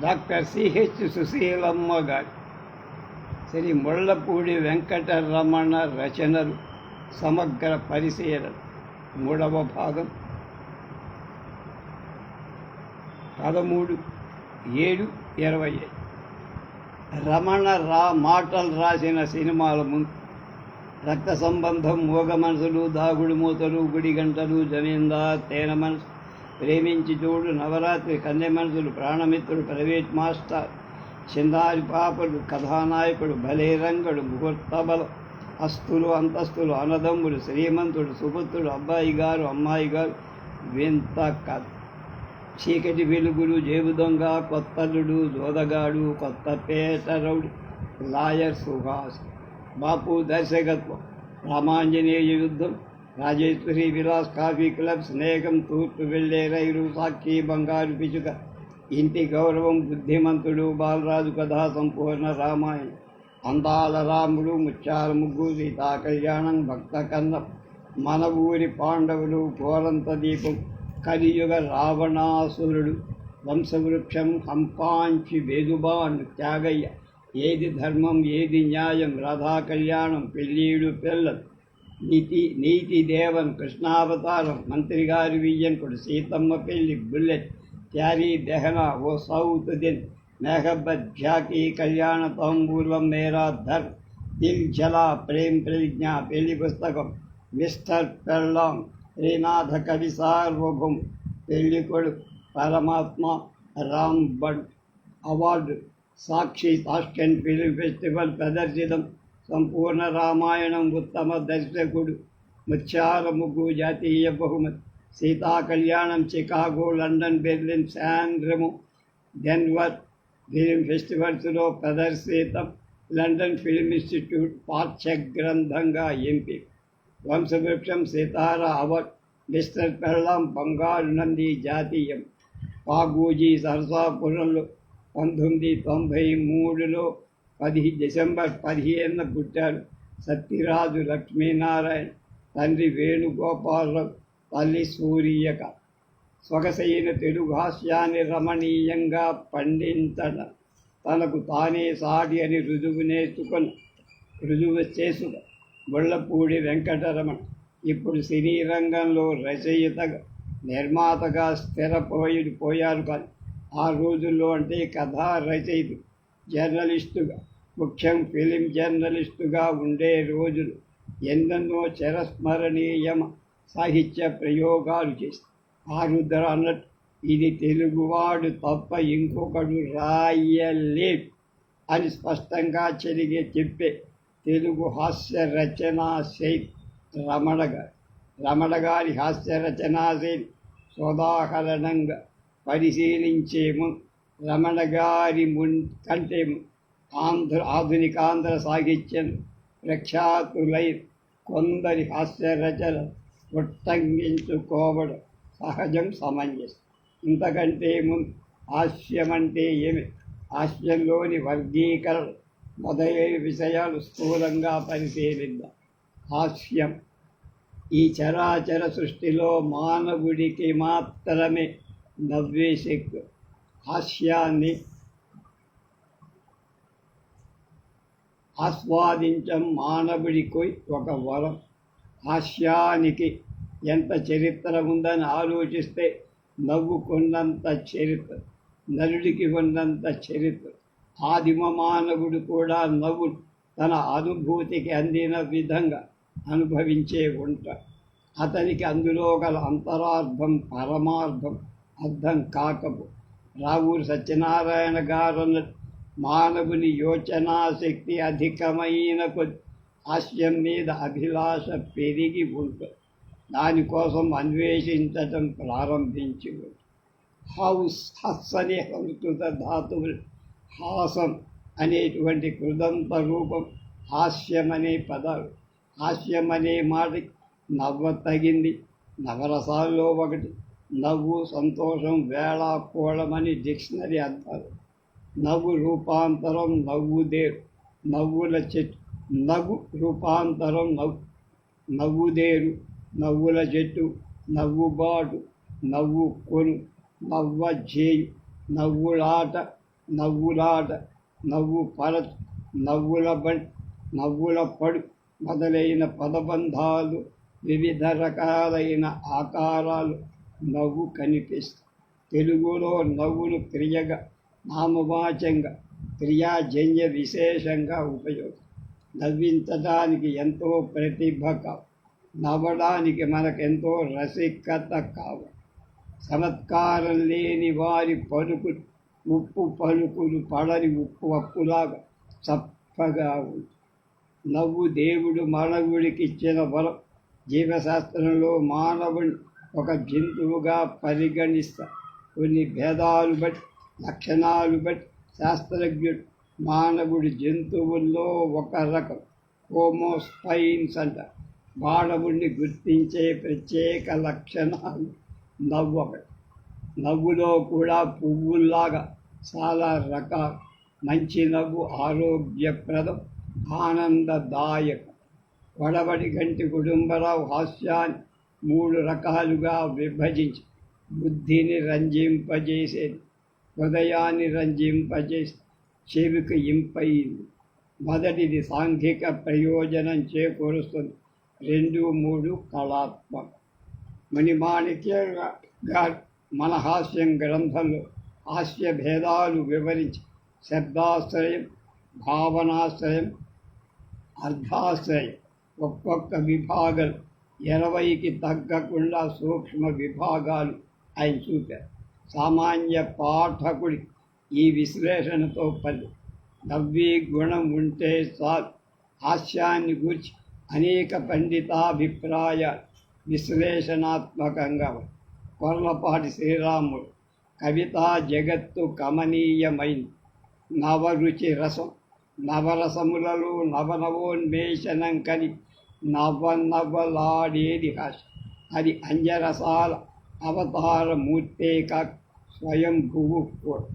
Doctor CH Susheelamma గారు శ్రీ ముళ్ళపూడి వెంకటరమణ రచనలు సమగ్ర పరిశీలన మూడవ భాగం. పదమూడు ఏడు ఇరవై ఐదు. రమణ రా మాటలు రాసిన సినిమాల ముందు. రక్త సంబంధం మూగ మనసులు దాగుడు మూతలు గుడి గంటలు జమీందార్ తేన మనసు. ప్రేమించి చూడు నవరాత్రి కన్నెమనుషులు ప్రాణమిత్రుడు ప్రైవేట్ మాస్టర్ చిన్నారి పాపడు కథానాయకుడు భలే రంగడు ముహూర్తబలం అస్తులు అంతస్తులు అన్నదమ్ముడు శ్రీమంతుడు సుపుత్రుడు అబ్బాయి గారు అమ్మాయి గారు వింత కథ. చీకటి వెలుగులు జేబు దొంగ కొత్తల్లుడు జోదగాడు కొత్త పేటరౌడు లాయర్ సుహాస్ బాపు దర్శకత్వం రామాంజనేయ యుద్ధం రాజేశ్వరి విలాస్ కాఫీ క్లబ్ స్నేహం తూర్పు వెళ్ళే రైలు సాక్షి బంగారు పిచుక ఇంటి గౌరవం బుద్ధిమంతుడు బాలరాజు కథా సంపూర్ణ రామాయణం అందాల రాముడు ముత్యాల ముగ్గు సీతా కళ్యాణం భక్త కన్నం మన ఊరి పాండవులు కోరంత దీపం కలియుగ రావణాసురుడు వంశవృక్షం హంపాంచి బేదుబాను త్యాగయ్య ఏది ధర్మం ఏది న్యాయం రాధా కళ్యాణం పెళ్ళీడు పిల్లలు నీతి నీతి దేవన్ కృష్ణావతారం మంత్రి గారి వియ్యంకుడు సీతమ్మ పెళ్లి బుల్లెట్ క్యారీ దహన ఓ సౌత్ దిన్ మెహబ్బత్ ఝాకీ కళ్యాణ తాంబూలం మేరా ధర్ దిల్ జలా ప్రేమ్ ప్రతిజ్ఞ పెళ్లి పుస్తకం మిస్టర్ పెళ్ళాం శ్రీనాథ కవి సార్వభౌం పెళ్లి కొడుకు పరమాత్మ రామ్ బడ్ award Sakshi Tashkent film festival ప్రదర్శితం Sampoorna Ramayanam ఉత్తమ దర్శకుడు ముత్యాల ముగ్గు జాతీయ బహుమతి. Sita Kalyanam Chicago London Berlin శాండ్రము Denver film ఫెస్టివల్స్లో ప్రదర్శితం. లండన్ ఫిలిం ఇన్స్టిట్యూట్ పాఠ్య గ్రంథంగా ఎంపిక వంశవృక్షం సీతారా అవార్డ్ మిస్టర్ పెళ్ళం బంగారు నంది జాతీయం. పాగూజీ సరసాపురంలో పంతొమ్మిది తొంభై మూడులో పది డిసెంబర్ పదిహేనున పుట్టారు సత్యరాజు లక్ష్మీనారాయణ తండ్రి వేణుగోపాలరావు తల్లి సూర్యక. సొగసైన తెలుగు హాస్యాన్ని రమణీయంగా పండించడం తనకు తానే సాటి అని రుజువు నేర్చుకొని. రుజువు చేసుక ముళ్ళపూడి వెంకటరమణ. ఇప్పుడు సినీ రంగంలో రచయితగా నిర్మాతగా స్థిరపోయి పోయారు కానీ ఆ రోజుల్లో అంటే కథా రచయిత జర్నలిస్టుగా ముఖ్యం ఫిలిం జర్నలిస్టుగా ఉండే రోజులు ఎన్నెన్నో చిరస్మరణీయ సాహిత్య ప్రయోగాలు చేసి ఆరుద్ర అన్నట్టు ఇది తెలుగువాడు తప్ప ఇంకొకడు రాయలేడు అని స్పష్టంగా చెరిగే చెప్పే తెలుగు హాస్య రచనా శైలి రమణ గారు. రమణ గారి హాస్య రచనా శైలి సోదాహరణంగా పరిశీలించేము రమణ గారి మున్ కంటే ఆంధ్ర ఆధునికాంధ్ర సాహిత్యం ప్రఖ్యాతులై కొందరి హాస్య రచన ఉట్టంగించుకోవడం సహజం సమంజసం. ఇంతకంటే ముందు హాస్యం అంటే ఏమి? హాస్యంలోని వర్గీకరణ మొదలైన విషయాలు స్థూలంగా పరిశీలిద్దాం. హాస్యం ఈ చరాచర సృష్టిలో మానవుడికి మాత్రమే నవ్వే శక్తి. హాస్యాన్ని ఆస్వాదించం మానవుడికి ఒక వరం. హాస్యానికి ఎంత చరిత్ర ఉందని ఆలోచిస్తే నవ్వుకున్నంత చరిత్ర నలుడికి ఉన్నంత చరిత్ర. ఆదిమ మానవుడు కూడా నవ్వు తన అనుభూతికి అందిన విధంగా అనుభవించే ఉంట అతనికి అందులో గల అంతరార్థం పరమార్థం అర్థం కాకపో. రావూరు సత్యనారాయణ గారు మానవుని యోచనా శక్తి అధికమైన కొద్ది హాస్యం మీద అభిలాష పెరిగి ఉంటుంది దానికోసం అన్వేషించటం ప్రారంభించి హౌస్ హస్ అనే సంస్కృత ధాతువులు హాసం అనేటువంటి కృదంత రూపం హాస్యం అనే పదాలు. హాస్యం అనే మాట నవ్వతగింది నవరసాల్లో ఒకటి. నవ్వు సంతోషం వేళ కోళమని డిక్షనరీ అర్థాలు నవ్వు రూపాంతరం నవ్వుదేరు నవ్వుల చెట్టు నవ్వు రూపాంతరం నవ్వు నవ్వుదేరు నవ్వుల చెట్టు నవ్వుబాటు నవ్వు కొను నవ్వ జేయు నవ్వులాట నవ్వులాట నవ్వు పరచు నవ్వుల బండి నవ్వుల పడు మొదలైన పదబంధాలు వివిధ రకాలైన ఆకారాలు నవ్వు కనిపిస్తాయి. తెలుగులో నవ్వును క్రియగా నామవాచంగా క్రియాజన్య విశేషంగా ఉపయోగం. నవ్వించడానికి ఎంతో ప్రతిభ కావు. నవ్వడానికి మనకెంతో రసికత కావు. చమత్కారం లేని వారి పలుకులు ఉప్పు పలుకులు పడని ఉప్పు అప్పులాగా చప్పగా ఉంది. నవ్వు దేవుడు మానవుడికి ఇచ్చిన వరం. జీవశాస్త్రంలో మానవుని ఒక జంతువుగా పరిగణిస్తా. కొన్ని భేదాలు బట్టి లక్షణాలు బట్టి శాస్త్రజ్ఞుడు మానవుడి జంతువుల్లో ఒక రకం హోమోస్పైన్స్ అంట. మానవుడిని గుర్తించే ప్రత్యేక లక్షణాలు నవ్వు ఒకటి. నవ్వులో కూడా పువ్వుల్లాగా చాలా రకాలు మంచి నవ్వు ఆరోగ్యప్రదం ఆనందదాయకం. వడబడి గంటి కుటుంబరావు హాస్యాన్ని మూడు రకాలుగా విభజించి బుద్ధిని రంజింపజేసేది. హృదయాన్ని రంజింపజే చెవికి ఇంపయింది మొదటిది సాంఘిక ప్రయోజనం చేకూరుస్తుంది. రెండు మూడు కళాత్మక. మణిమాణిక్య గారు మనహాస్యం గ్రంథంలో హాస్య భేదాలు వివరించి శబ్దాశ్రయం భావనాశ్రయం అర్ధాశ్రయం ఒక్కొక్క విభాగం ఇరవైకి తగ్గకుండా సూక్ష్మ విభాగాలు ఆయన చూపారు. సామాన్య పాఠకుడి ఈ విశ్లేషణతో పని నవ్వి గుణం ఉంటే చాలు హాస్యాన్ని గూర్చి అనేక పండితాభిప్రాయ విశ్లేషణాత్మకంగా కొర్లపాటి శ్రీరాముడు కవితా జగత్తు కమనీయమైంది. నవరుచి రసం నవరసములలో నవనవోన్మేషణం కని నవనవలాడేది హాష అది అంజరసాల అవతారమూర్తే కాక స్వయంభువు కూడా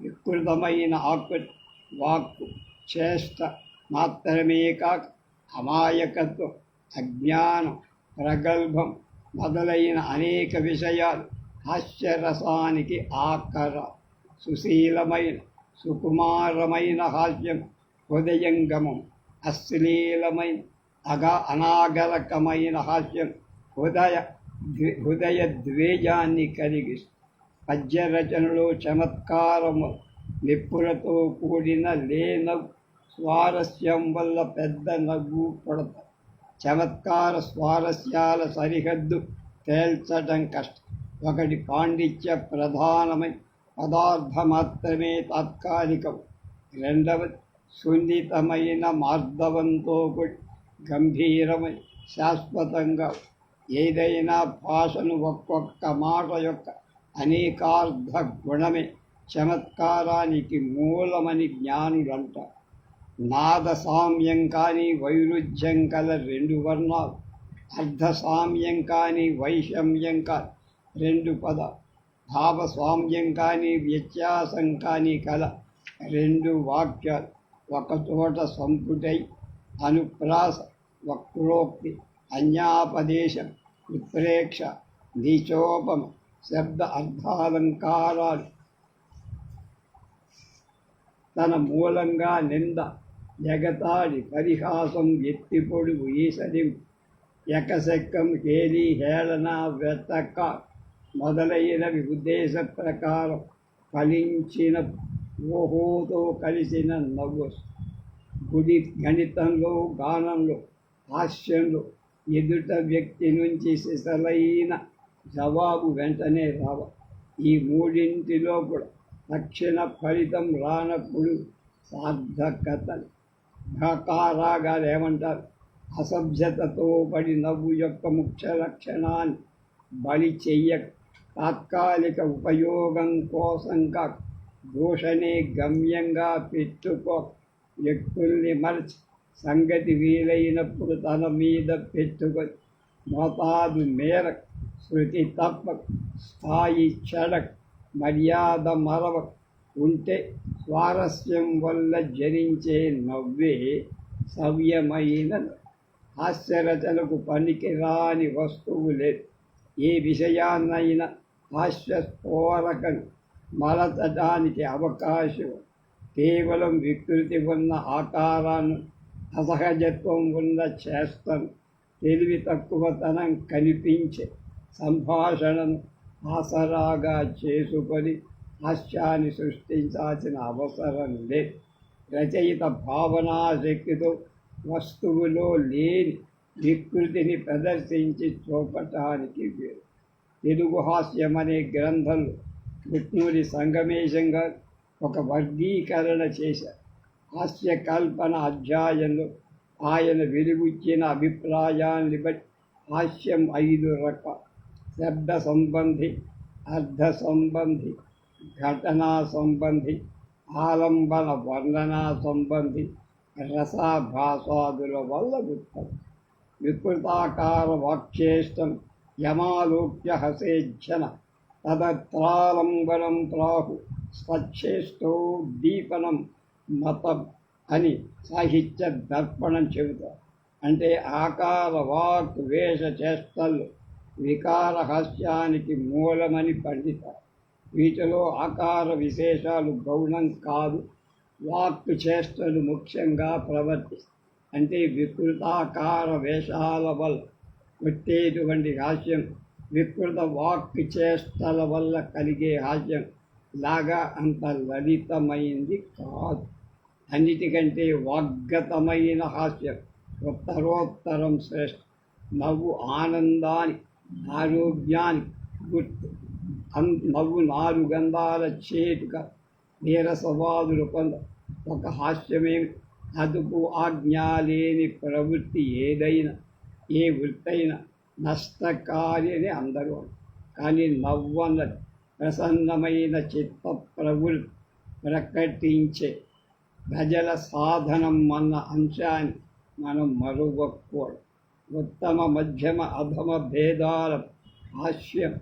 వికృతమైన ఆకు వాక్కు చేష్ట మాత్రమే కాక అమాయకత్వం అజ్ఞానం ప్రగల్భం మొదలైన అనేక విషయాలు హాస్యరసానికి ఆకర సుశీలమైన సుకుమారమైన హాస్యం హృదయంగమం అశ్లీలమైన అగా అనాగరకమైన హాస్యం హృదయ హృదయ ద్వేజాన్ని కలిగి పద్యరచనలో చమత్కారము నిప్పులతో కూడిన లేన స్వారస్యం వల్ల పెద్ద నవ్వు కొడత చమత్కార స్వారస్యాల సరిహద్దు తేల్చడం కష్టం. ఒకటి పాండిత్య ప్రధానమై పదార్థ మాత్రమే తాత్కాలికం. రెండవది సున్నితమైన మార్దవంతో కూడి గంభీరమై శాశ్వతంగా ఏదైనా భాషను ఒక్కొక్క మాట యొక్క అనేకార్థ గుణమే చమత్కారానికి మూలమని జ్ఞానులంట. నాద సామ్యం కానీ వైరుధ్యం కల రెండు వర్ణాలు అర్ధ సామ్యం కానీ వైషమ్యం కాని రెండు పద భావస్వామ్యం కానీ వ్యత్యాసం కానీ కల రెండు వాక్యాలు. ఒకచోట సంపుటై అనుప్రాస వక్రోక్తి అన్యాపదేశం విప్రేక్ష నీచోపమ శబ్ద అర్థాలంకారాలు తన మూలంగా నింద ఎగతాడి పరిహాసం ఎత్తి పొడుగు ఈసరి ఎకశక్కం హేలి హేళన వెతక మొదలైనవి ఉద్దేశ ప్రకారం ఫలించిన ఓహోతో కలిసిన నవ్వు. గుడి గణితంలో గానంలో హాస్యంలో ఎదుట వ్యక్తి నుంచి సిసలైన జవాబు వెంటనే రావ. ఈ మూడింటిలో కూడా తక్షణ ఫలితం రానప్పుడు సార్థకతలు ఘకారాగాలు ఏమంటారు అసభ్యతతో పడి నవ్వు యొక్క ముఖ్య లక్షణాన్ని బలి చెయ్య. తాత్కాలిక ఉపయోగం కోసం కాక దూషణే గమ్యంగా పెట్టుకో. వ్యక్తుల్ని మరచి సంగతి వీలైనప్పుడు తన మీద పెట్టుకొని మోతాదు మేర శృతి తప్ప స్థాయి చెడక్ మర్యాద మరవ ఉంటే స్వారస్యం వల్ల జరించే నవ్వే సవ్యమైన హాస్యరచనకు పనికిరాని వస్తువు లేదు. ఏ విషయాన్నైనా హాస్యస్ఫోరకం మలచడానికి అవకాశం. కేవలం వికృతి ఉన్న ఆకారాన్ని అసహజత్వం ఉన్న చేష్టం తెలివి తక్కువతనం కనిపించే సంభాషణను ఆసరాగా చేసుకొని హాస్యాన్ని సృష్టించాల్సిన అవసరం లేదు రచయిత భావనాశక్తితో వస్తువులో లేని వికృతిని ప్రదర్శించి చూపటానికి వేరు తెలుగు హాస్యం అనే గ్రంథంలో పుట్నూరి సంగమేశంగా ఒక వర్గీకరణ చేశారు. హాస్య కల్పన అధ్యాయంలో ఆయన వెలుగుచ్చిన అభిప్రాయాన్ని బట్టి హాస్యం ఐదు రక. శబ్ద సంబంధి అర్థ సంబంధి ఘటనా సంబంధి ఆలంబన వర్ణనా సంబంధి రసాభాసాదుల వల్ల ఉత్పత్తి. వికృతాకార వాక్యేష్టం యమాలోక్య హసేజ్జన తదత్రాలంబనం ప్రాహు స్వచ్ఛేష్టో దీపనం మతం అని సాహిత్య దర్పణం చెబుతారు అంటే ఆకార వాక్ వేష చేష్టలు వికార హాస్యానికి మూలమని పండితారు వీటిలో ఆకార విశేషాలు గౌణం కాదు వాక్ చేష్టలు ముఖ్యంగా ప్రవర్తిస్తాయి అంటే వికృతాకార వేషాల వల్ల కొట్టేటువంటి హాస్యం వికృత వాక్ చేష్టల వల్ల కలిగే హాస్యం లాగా అంత లలితమైంది కాదు. అన్నిటికంటే వాగ్గతమైన హాస్యం ఉత్తరోత్తరం శ్రేష్ఠ. నవ్వు ఆనందాన్ని ఆరోగ్యాన్ని గుర్తు. నవ్వు నాలుగు గంధాల చేటుక నీరసవాదులు కొంద ఒక హాస్యమేమి? అదుపు ఆజ్ఞ లేని ప్రవృత్తి ఏదైనా ఏ వృత్తైనా నష్టకారి అని. అందరూ కానీ నవ్వన్నది ప్రసన్నమైన చిత్త ప్రవృత్తి ప్రకటించే ప్రజల సాధనం అన్న అంశాన్ని మనం మరువకూడదు ఉత్తమ మధ్యమ అధమ భేదాల హాస్యం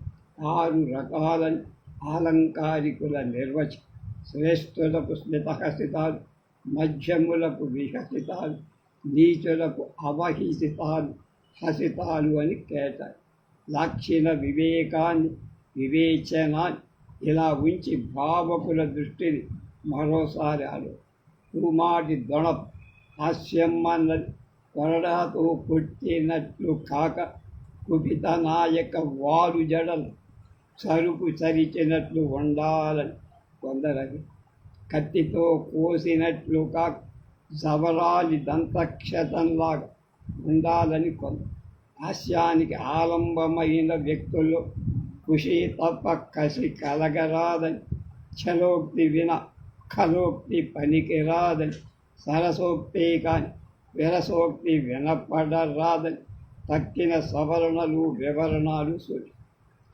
ఆరు రకాలని ఆలంకారికుల నిర్వచనం. శ్రేష్ఠులకు స్మితహసితాలు మధ్యములకు విహసితాలు నీచులకు అవహిసితాలు హసితాలు అని కేటాయి. లాక్షిణ వివేకాన్ని వివేచనాన్ని ఇలా ఉంచి భావకుల దృష్టిని మరోసారి ఆలో పూమాటి దొణ హాస్యం అన్నది కొరడాతో కొట్టినట్లు కాక కుపిత నాయక వారు జడలు. సరుకు చరిచినట్లు ఉండాలని కొందరది కత్తితో కోసినట్లు కాక జవరాలి దంతక్షతంలాగా ఉండాలని కొందరు హాస్యానికి ఆలంబమైన వ్యక్తుల్లో కృషి తప్ప కసి కలగరాదని చలోక్తి విన కలోక్తి పనికిరాదని సరసోక్తి కాని విరసోక్తి వినపడరాదని తక్కిన సవరణలు వివరణలు సూచి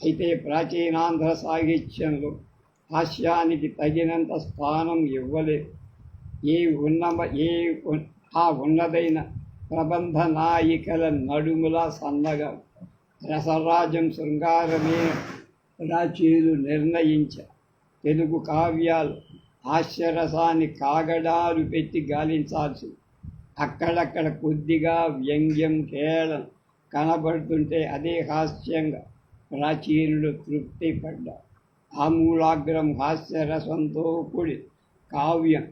అయితే ప్రాచీనాంధ్ర సాహిత్యంలో హాస్యానికి తగినంత స్థానం ఇవ్వలేదు. ఏ ఉన్న ఏ ఆ ఉన్నదైన ప్రబంధ నాయికల నడుముల సన్నగా రసరాజం శృంగారమే రాచీలు నిర్ణయించ. తెలుగు కావ్యాలు హాస్యరసాన్ని కాగడాలు పెట్టి గాలించాల్సి అక్కడక్కడ కొద్దిగా వ్యంగ్యం కేళం కనబడుతుంటే అదే హాస్యంగా ప్రాచీనుడు తృప్తి పడ్డారు ఆమూలాగ్రం హాస్యరసంతో కూడి కావ్యం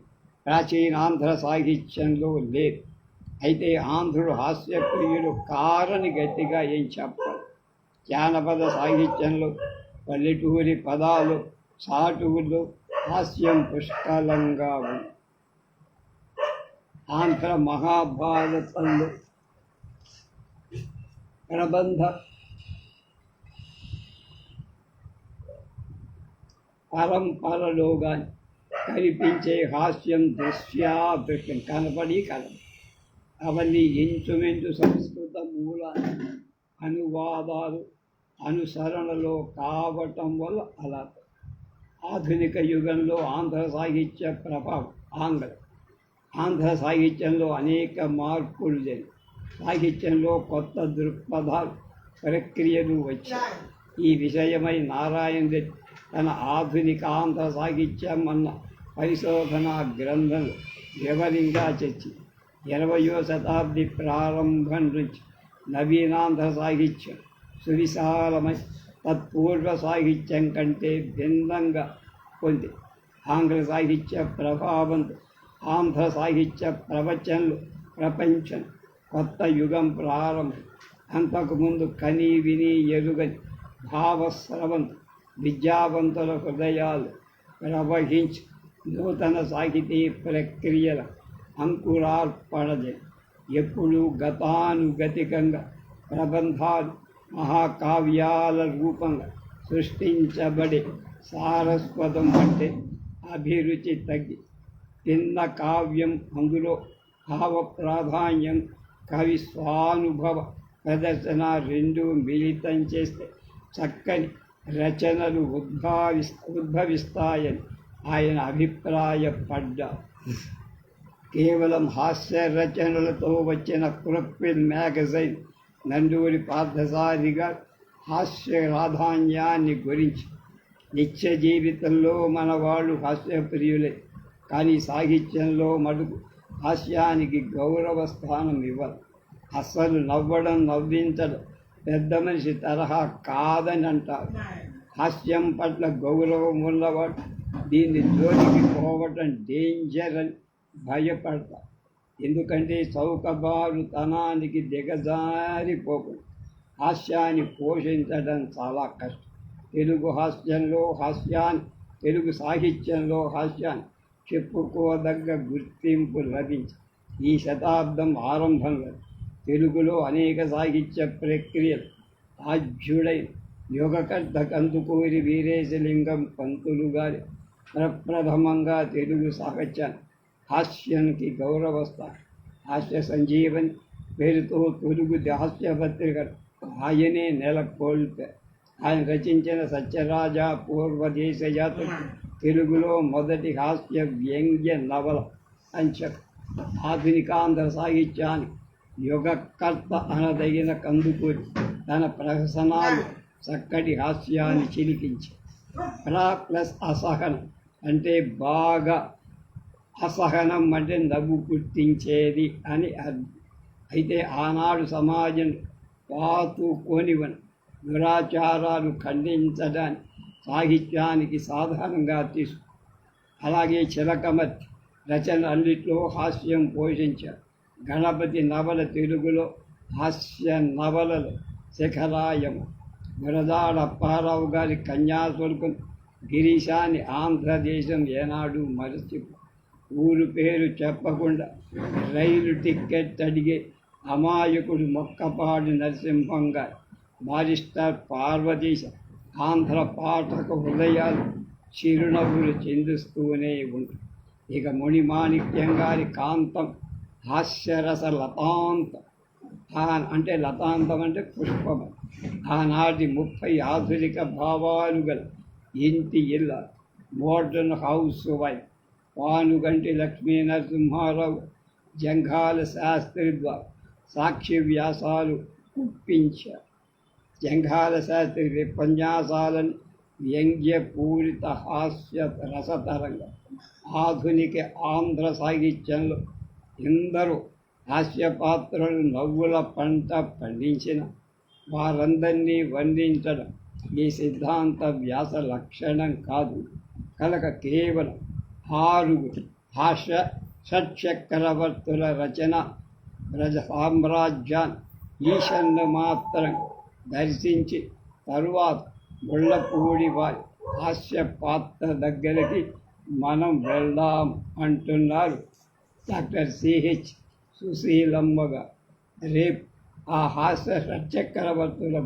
ప్రాచీనాంధ్ర సాహిత్యంలో లేదు. అయితే ఆంధ్రుడు హాస్యప్రియుడు కారని గట్టిగా ఏం చెప్పాలి? జానపద సాహిత్యంలో పల్లెటూరి పదాలు సాటువులు హాస్యం పుష్కలంగా ఉంది ఆంధ్ర మహాభారతంలో ప్రబంధ పరంపరలో కానీ కనిపించే హాస్యం దృశ్యాదృశ్యం కనపడి కలదు. అవన్నీ ఇంచుమించు సంస్కృత మూల అనువాదాలు అనుసరణలో కావటం వల్ల అలా ఆధునిక యుగంలో ఆంధ్ర సాహిత్య ప్రభావం ఆంగ్ల. ఆంధ్ర సాహిత్యంలో అనేక మార్పులు జరిగాయి సాహిత్యంలో కొత్త దృక్పథాలు ప్రక్రియలు వచ్చాయి. ఈ విషయమై నారాయణ రెడ్డి తన ఆధునిక ఆంధ్ర సాహిత్యం అన్న పరిశోధన గ్రంథం వివరంగా చర్చి ఇరవయో శతాబ్ది ప్రారంభం నుంచి నవీనాంధ్ర సాహిత్యం సువిశాలమై తత్పూర్వ సాహిత్యం కంటే భిన్నంగా పొంది ఆంగ్ల సాహిత్య ప్రభావంతో ఆంధ్ర సాహిత్య ప్రవచనలు ప్రపంచం కొత్త యుగం ప్రారంభం. అంతకుముందు కని విని ఎరుగని భావస్రవంతు విద్యావంతుల హృదయాలు ప్రవహించి నూతన సాహితీ ప్రక్రియల అంకురార్పణజ. ఎప్పుడూ గతానుగతికంగా ప్రబంధాలు మహాకావ్యాల రూపంగా సృష్టించబడి సారస్వతం అంటే అభిరుచి తగ్గి తిన్న కావ్యం అందులో భావ ప్రాధాన్యం కవి స్వానుభవ ప్రదర్శన రెండు మిళితం చేస్తే చక్కని రచనలు ఉద్భావి ఉద్భవిస్తాయని ఆయన అభిప్రాయపడ్డారు కేవలం హాస్య రచనలతో వచ్చిన క్రొక్విల్ మ్యాగజైన్ నందూరి పార్థసారి గారు హాస్య ప్రాధాన్యాన్ని గురించి. నిత్య జీవితంలో మన వాళ్ళు హాస్యప్రియులే కానీ సాహిత్యంలో మటుకు హాస్యానికి గౌరవ స్థానం ఇవ్వరు. అస్సలు నవ్వడం నవ్వించడం పెద్ద మనిషి తరహా కాదని అంటారు హాస్యం పట్ల గౌరవం ఉన్నవాడు దీన్ని జోలికి పోవటం డేంజర్ అని భయపడతారు. ఎందుకంటే చౌకబారు తనానికి దిగజారిపోకుండా హాస్యాన్ని పోషించడం చాలా కష్టం. తెలుగు హాస్యంలో హాస్యాన్ని తెలుగు సాహిత్యంలో హాస్యాన్ని చెప్పుకోదగ్గ గుర్తింపు లభించి. ఈ శతాబ్దం ఆరంభంలో తెలుగులో అనేక సాహిత్య ప్రక్రియలు ఆజ్యుడై యోగకర్త కందుకూరి వీరేశలింగం పంతులు గారి ప్రప్రథమంగా తెలుగు సాహిత్యాన్ని హాస్యానికి గౌరవస్థ. హాస్య సంజీవన్ పేరుతో తెలుగు హాస్య పత్రిక ఆయనే నెలకొల్ప ఆయన రచించిన సత్యరాజ పూర్వదేశ యాత్ర తెలుగులో మొదటి హాస్య వ్యంగ్య నవల అని ఆధునికాంధ్ర సాహిత్యాన్ని యుగకర్త అనదగిన కందుకూరి తన ప్రహసనాలు చక్కటి హాస్యాన్ని చిలికించి ప్రా ప్లస్ అసహనం అంటే బాగా అసహనం అంటే నవ్వు పుట్టించేది అని అర్థం అయితే ఆనాడు సమాజం పాతుకోనివన్ దురాచారాలు ఖండించడానికి సాహిత్యానికి సాధారణంగా తీసుకు అలాగే చిలకమతి రచన అన్నిట్లో హాస్యం పోషించారు గణపతి నవల తెలుగులో హాస్య నవలలు శిఖరాయము. గురదాడ అప్పారావు గారి కన్యాశుల్కం గిరీశాన్ని ఆంధ్రదేశం ఏనాడు మరచిపో. ఊరు పేరు చెప్పకుండా రైలు టిక్కెట్ అడిగే అమాయకుడు మొక్కపాటి నరసింహంగా గారు బారిస్టర్ పార్వతీశ ఆంధ్ర పాఠక హృదయాలు చిరునవ్వులు చెందిస్తూనే ఉంటాయి ఇక మణిమాణిక్యం గారి కాంతం హాస్యరస లతాంతం. అంటే లతాంతం అంటే పుష్పం. ఆనాటి ముప్పై ఆధునిక భావాలు గల ఇంటి ఇల్ల modern housewife. Bhanuganti Lakshmi Narasimharao Janghala Sastry Sakshi వ్యాసాలు కుప్పించారు జంఘాల శాస్త్రి ఉపన్యాసాలను వ్యంగ్యపూరిత హాస్య రసతరంగం ఆధునిక ఆంధ్ర సాహిత్యంలో ఎందరో హాస్య పాత్రలు నవ్వుల పంట పండించిన వారందరినీ వర్ణించడం ఈ సిద్ధాంత వ్యాస లక్షణం కాదు కనుక కేవలం ఆరుగురు హాస్య షట్చక్రవర్తుల రచన ప్రజ సామ్రాజ్యాన్ని ఈశన్ను మాత్రం దర్శించి తరువాత ముళ్ళపూడి వారి హాస్య పాత్ర దగ్గరికి మనం వెళ్దాం అంటున్నారు డాక్టర్ సిహెచ్ సుశీలమ్మగా రేపు ఆ హాస్య షట్చక్రవర్తుల